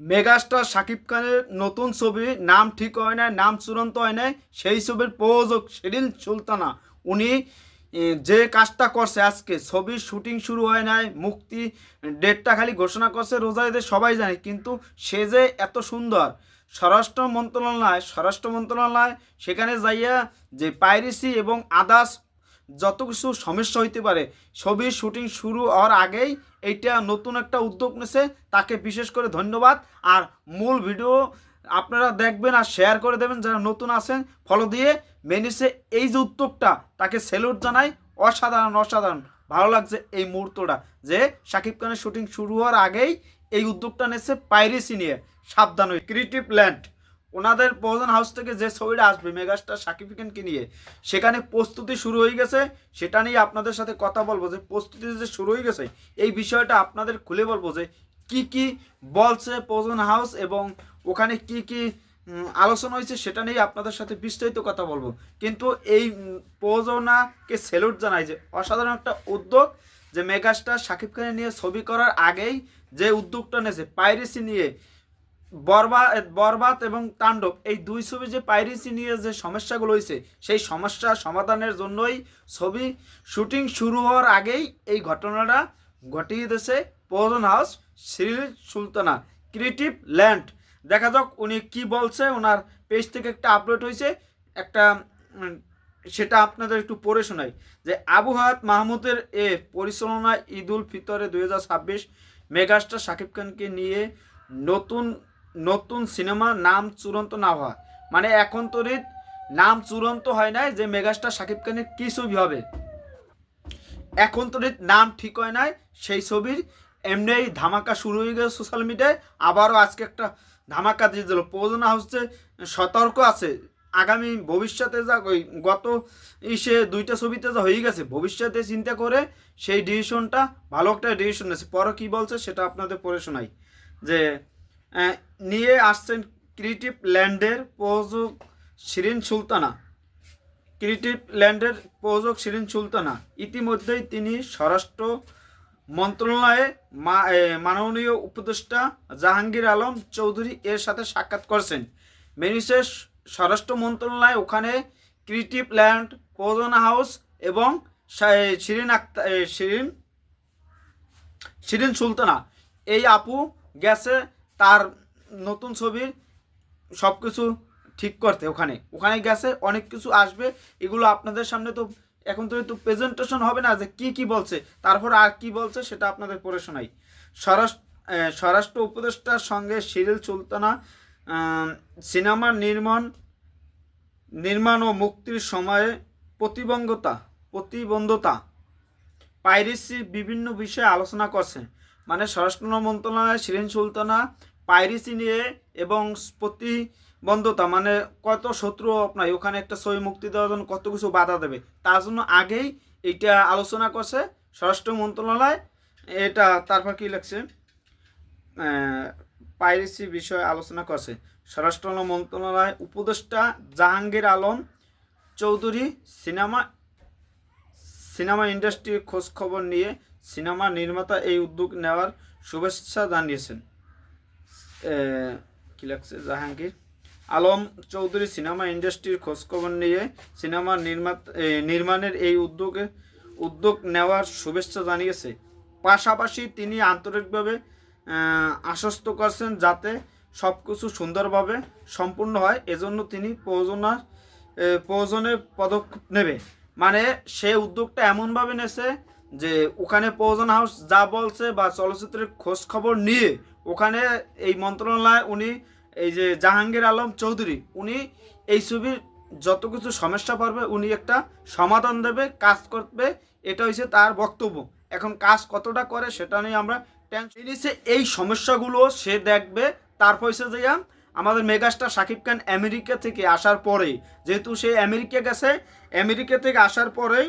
Megastar Shakib খানের নতুন ছবি, নাম ঠিক হয় না নাম চূড়ান্ত হয় না সেই ছবির প্রযোজক শিরিন সুলতানা। উনি যে কাজটা করছে আজকে, ছবির শুটিং শুরু হয় নাই, মুক্তি ডেটটা খালি ঘোষণা করছে রোজাইদের সবাই জানে, কিন্তু সে যে এত সুন্দর, স্বরাষ্ট্র মন্ত্রণালয় স্বরাষ্ট্র মন্ত্রণালয়, সেখানে যাইয়া যে পাইরেসি এবং আদার্স যত কিছু সমস্যা হইতে পারে ছবির শুটিং শুরু হওয়ার আগেই এইটা নতুন একটা উদ্যোগ নিছে। তাকে বিশেষ করে ধন্যবাদ। আর মূল ভিডিও আপনারা দেখবেন আর শেয়ার করে দেবেন যারা নতুন আছেন ফলো দিয়ে মেনিসে এই যে উদ্যোগটা, তাকে সেলুট জানাই। অসাধারণ অসাধারণ। ভালো লাগছে এই মুহূর্তটা যে শাকিব খানের শুটিং শুরু হওয়ার আগেই এই উদ্যোগটা নিয়েছে পাইরেসি নিয়ে। সাবধান ক্রিয়েটিভ ল্যান্ড ওনাদের প্রধান হাউস থেকে যে ছবিটা আসবে মেগাস্টার খানকে নিয়ে, সেখানে প্রস্তুতি শুরু হয়ে গেছে। সেটা নিয়ে আপনাদের সাথে কথা বলব যে, প্রস্তুতি যে শুরু হয়ে গেছে, এই বিষয়টা আপনাদের খুলে বলব যে, কি কি বলছে প্রধান হাউস এবং ওখানে কি কি আলোচনা হয়েছে, সেটা নিয়ে আপনাদের সাথে বিস্তারিত কথা বলব। কিন্তু এই প্রযোজনাকে সেলুট জানাই যে, অসাধারণ একটা উদ্যোগ যে মেগাস্টার সাকিব খানের নিয়ে ছবি করার আগেই যে উদ্যোগটা নিয়েছে পাইরেসি নিয়ে বরবাদ বরবাদ এবং তাণ্ডব, এই দুই ছবি যে পাইরেসি নিয়ে যে সমস্যাগুলো হয়েছে, সেই সমস্যা সমাধানের জন্যই ছবি শুটিং শুরু হওয়ার আগেই এই ঘটনাটা ঘটিয়ে দিয়েছে প্রধান house Shri Sultana, creative land. দেখা যাক উনি কি বলছে, ওনার পেজ থেকে একটা আপলোড হয়েছে, একটা সেটা আপনাদের একটু পড়ে শোনাই। যে আবু মাহমুদের এ পরিচালনায় ঈদ উল ফিতরে দুই হাজার ছাব্বিশ মেগাস্টার শাকিব খানকে নিয়ে নতুন নতুন সিনেমা নাম চূড়ান্ত না হওয়া। মানে এখন তো নাম চূড়ান্ত হয় নাই যে মেগাস্টার শাকিব খানের কি ছবি হবে। এখন তো নাম ঠিক হয় নাই সেই ছবির। এমনি ধামাকা শুরু হয়ে গেছে সোশ্যাল মিডিয়ায়, আবারও আজকে একটা ধামাকা দিয়ে দিল। প্রযোজনা হচ্ছে, সতর্ক আছে। আগামী ভবিষ্যতে যা ওই গত ইসে দুইটা ছবিতে যা হয়ে গেছে, ভবিষ্যতে চিন্তা করে সেই ডিসিশনটা, ভালো একটা ডিসিশন নিয়েছে। পরে কী বলছে সেটা আপনাদের পড়ে শোনাই। যে নিয়ে আসছেন ক্রিয়েটিভ ল্যান্ডের প্রযোজক শিরিন সুলতানা। ক্রিয়েটিভ ল্যান্ডের প্রযোজক শিরিন সুলতানা। ইতিমধ্যেই তিনি স্বরাষ্ট্র মন্ত্রণালয়ে মাননীয় উপদেষ্টা জাহাঙ্গীর আলম চৌধুরী এর সাথে সাক্ষাৎ করেছেন। মেনিসের স্বরাষ্ট্র মন্ত্রণালয় ওখানে ক্রিয়েটিভ ল্যান্ড, প্রযোজনা হাউস এবং শিরিন আক্তা শিরিন শিরিন সুলতানা। এই আপু গেছে তার নতুন ছবির সব কিছু ঠিক করতে ওখানে। ওখানে গেছে অনেক কিছু আসবে এগুলো আপনাদের সামনে তো এখন তো একটু প্রেজেন্টেশন হবে না যে কি কি বলছে তারপর আর কি বলছে সেটা আপনাদের পড়ে শোনাই। স্বরাষ্ট্র স্বরাষ্ট্র উপদেষ্টার সঙ্গে সিরিল সুলতানা আহ, সিনেমার নির্মাণ নির্মাণ ও মুক্তির সময়ে প্রতিবন্ধতা প্রতিবন্ধতা পাইরেসি বিভিন্ন বিষয়ে আলোচনা করছে। মানে স্বরাষ্ট্র মন্ত্রণালয় শিরিন সুলতানা পাইরেসি নিয়ে এবং প্রতিবন্ধতা মানে কত শত্রু আপনার ওখানে একটা ছবি মুক্তি দেওয়ার জন্য কত কিছু বাধা দেবে, তার জন্য আগেই এইটা আলোচনা করছে স্বরাষ্ট্র মন্ত্রণালয়। এটা তারপর কি লাগছে পাইরেসি বিষয়ে আলোচনা করছে স্বরাষ্ট্র মন্ত্রণালয় উপদেষ্টা জাহাঙ্গীর আলম চৌধুরী সিনেমা সিনেমা ইন্ডাস্ট্রির খোঁজ খবর নিয়ে সিনেমা নির্মাতা এই উদ্যোগ নেওয়ার শুভেচ্ছা জানিয়েছেন। কি লাগছে? জাহাঙ্গীর। আলম চৌধুরী সিনেমা ইন্ডাস্ট্রির খোঁজখবর নিয়ে সিনেমা নির্মাণের এই উদ্যোগে উদ্যোগ নেওয়ার শুভেচ্ছা জানিয়েছে। পাশাপাশি তিনি আন্তরিকভাবে আশ্বস্ত করছেন যাতে সব কিছু সুন্দরভাবে সম্পূর্ণ হয়। এজন্য তিনি প্রয়োজনা এ, প্রয়োজনে পদক্ষেপ নেবে। মানে সে উদ্যোগটা এমনভাবে নেছে যে ওখানে প্রয়োজন হাউস যা বলছে বা চলচ্চিত্রের খোঁজ খবর নিয়ে ওখানে এই মন্ত্রণালয়, উনি এই যে জাহাঙ্গীর আলম চৌধুরী, উনি এই ছবির যত কিছু সমস্যা পারবে উনি একটা সমাধান দেবে, কাজ করবে, এটা হচ্ছে তার বক্তব্য। এখন কাজ কতটা করে সেটা নিয়ে আমরা টেনশন নিচ্ছে এই সমস্যাগুলো সে দেখবে তারপর হচ্ছে যে আমাদের মেগাস্টার শাকিব খান আমেরিকা থেকে আসার পরেই, যেহেতু সে আমেরিকা গেছে, আমেরিকা থেকে আসার পরেই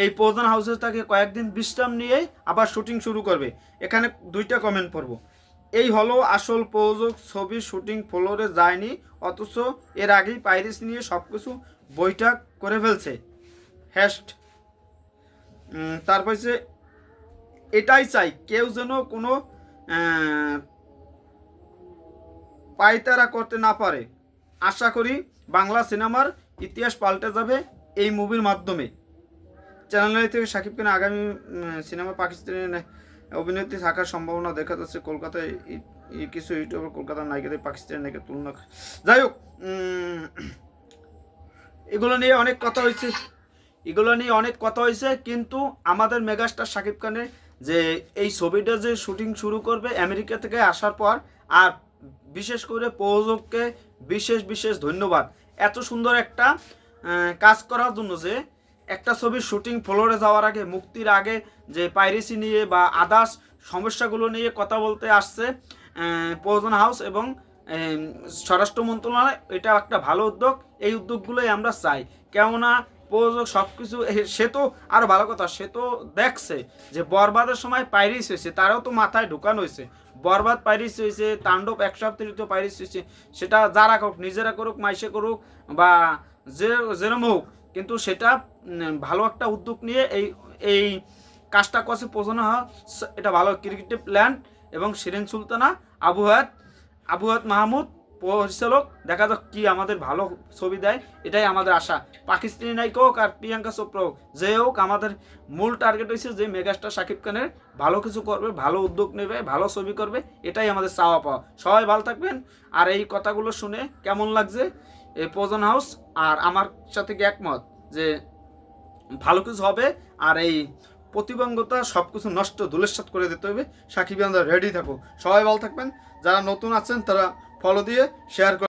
এই প্রধান হাউসে তাকে কয়েকদিন বিশ্রাম নিয়ে আবার শুটিং শুরু করবে। এখানে দুইটা কমেন্ট পড়ব। এই হলো আসল প্রযোজক ছবি শুটিং ফ্লোরে যায়নি, অথচ এর আগেই পাইরিস নিয়ে সব কিছু বৈঠক করে ফেলছে। হ্যাস্ট তারপর হচ্ছে, এটাই চাই, কেউ যেন কোনো পায়তারা করতে না পারে। আশা করি বাংলা সিনেমার ইতিহাস পাল্টে যাবে এই মুভির মাধ্যমে। চ্যানেল থেকে সাকিব খান আগামী সিনেমা পাকিস্তানের নে- অভিনেত্রী থাকার সম্ভাবনা দেখা যাচ্ছে কলকাতায়। কিছু ইউটিউবার কলকাতার নায়িকাদের পাকিস্তানের নায়িকা তুলনা যাই হোক এগুলো নিয়ে অনেক কথা হয়েছে। এগুলো নিয়ে অনেক কথা হয়েছে, কিন্তু আমাদের মেগাস্টার শাকিব খানের যে এই ছবিটা যে শুটিং শুরু করবে আমেরিকা থেকে আসার পর, আর বিশেষ করে প্রযোজককে বিশেষ বিশেষ ধন্যবাদ। এত সুন্দর একটা কাজ করার জন্য যে একটা ছবির শুটিং ফ্লোরে যাওয়ার আগে, মুক্তির আগে যে পাইরেসি নিয়ে বা আদার্স সমস্যাগুলো নিয়ে কথা বলতে আসছে প্রযোজনা হাউস এবং স্বরাষ্ট্র মন্ত্রণালয়, এটা একটা ভালো উদ্যোগ। এই উদ্যোগগুলোই আমরা চাই। কেননা প্রযোজক সব কিছু সে তো আরও ভালো কথা, সে তো দেখছে যে বরবাদের সময় পাইরিস হয়েছে, তারাও তো মাথায় ঢুকানো হয়েছে। বরবাদ পাইরিস হয়েছে, তাণ্ডব এক সপ্তাহিত পাইরিস হয়েছে, সেটা যারা করুক, নিজেরা করুক, মাইসে করুক বা যে, যেরম হোক কিন্তু সেটা ভালো একটা উদ্যোগ নিয়ে এই এই কাজটা করছে প্রযোজনা হাউস এটা ভালো ক্রিকেটিভ প্ল্যান এবং শিরিন সুলতানা, আবু হায়াত আবু হায়াত মাহমুদ, পরিচালক। দেখা যাক কি আমাদের ভালো ছবি দেয়, এটাই আমাদের আশা। পাকিস্তানি নায়িকা হোক আর প্রিয়াঙ্কা চোপড়া হোক, যে হোক, আমাদের মূল টার্গেট হয়েছে যে মেগাস্টার শাকিব খানের ভালো কিছু করবে, ভালো উদ্যোগ নেবে, ভালো ছবি করবে, এটাই আমাদের চাওয়া পাওয়া। সবাই ভালো থাকবেন। আর এই কথাগুলো শুনে কেমন লাগছে? এই পজন হাউস, আর আমার সাথে কি একমত? যে ভালো কিছু হবে, আর এই প্রতিবঙ্গতা সব কিছু নষ্ট ধুলেসাত করে দিতে হবে। সাকিব রেডি থাকো। সবাই ভালো থাকবেন। যারা নতুন আছেন, তারা ফলো দিয়ে শেয়ার